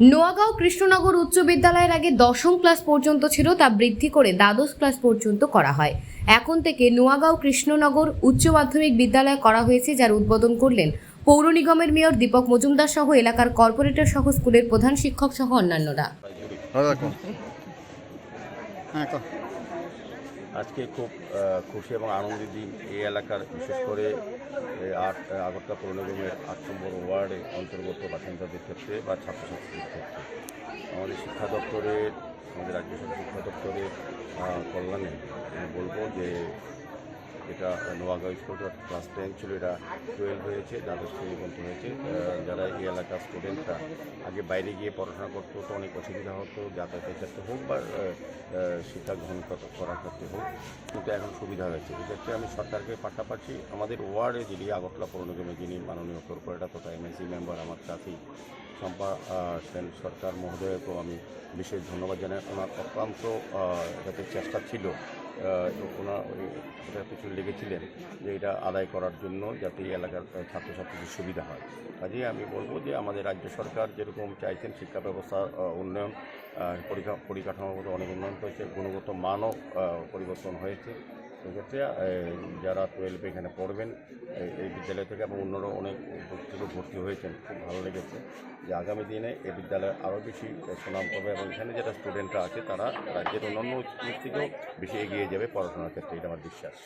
নোয়াগাঁও কৃষ্ণনগর উচ্চ বিদ্যালয়ের আগে দশম ক্লাস পর্যন্ত ছিল তা বৃদ্ধি করে দ্বাদশ ক্লাস পর্যন্ত করা হয়। এখন থেকে নোয়াগাঁও কৃষ্ণনগর উচ্চ মাধ্যমিক বিদ্যালয় করা হয়েছে, যার উদ্বোধন করলেন পৌর নিগমের মেয়র দীপক মজুমদার সহ এলাকার কর্পোরেটর সহ স্কুলের প্রধান শিক্ষক সহ অন্যান্যরা। হ্যাঁ কো আজকে খুব খুশি এবং আনন্দের দিন এই এলাকার, বিশেষ করে আট আগরতলা পৌর নিগমের আট নম্বর ওয়ার্ডে অন্তর্গত বাসিন্দাদের ক্ষেত্রে বা ছাত্রছাত্রীদের ক্ষেত্রে। আমাদের শিক্ষা দপ্তরের, আমাদের রাজ্য সরকার শিক্ষা দপ্তরের কল্যাণে বলব যে এটা নোয়াগাঁও স্কুল ক্লাস টেন ছিল, এটা টুয়েলভ হয়েছে, দ্বাদশ শ্রেণি পর্যন্ত হয়েছে। যারা এই এলাকার স্টুডেন্টরা আগে বাইরে গিয়ে পড়াশোনা করতো, তো অনেক অসুবিধা হতো যাতায়াতের ক্ষেত্রে হোক বা শিক্ষা গ্রহণ করার ক্ষেত্রে হোক, কিন্তু এখন সুবিধা হয়েছে। এক্ষেত্রে আমি সরকারকে পাশাপাশি আমাদের ওয়ার্ডে যিনি আগরতলা পৌর নিগমে যিনি মাননীয় কর্পোরেটর তথা এমএসি মেম্বার, আমার সাথী আহ, সেন সরকার মহোদয়কেও আমি বিশেষ ধন্যবাদ জানাই। ওনার আহ, যাতে চেষ্টা ছিল ওনার ওটার পিছনে লেগেছিলেন যে এটা আদায় করার জন্য যাতে এই এলাকার ছাত্রছাত্রীদের সুবিধা হয়। কাজেই আমি বলব যে আমাদের রাজ্য সরকার যেরকম চাইছেন শিক্ষা ব্যবস্থার উন্নয়ন পরিকা- পরিকাঠামোগত অনেক উন্নয়ন হয়েছে গুণগত মানও পরিবর্তন হয়েছে। সেক্ষেত্রে যারা টুয়েলভে এখানে পড়বেন এই- বিদ্যালয় থেকে এবং অন্যরা অনেক থেকে ভর্তি হয়েছেন, খুব ভালো লেগেছে যে আগামী দিনে এই বিদ্যালয় আরও বেশি সুনাম পাবে এবং এখানে যারা স্টুডেন্টরা আছে, তারা রাজ্যের অন্যান্য স্কুল থেকেও বেশি এগিয়ে যাবে পড়াশোনার ক্ষেত্রে, এটা আমার বিশ্বাস।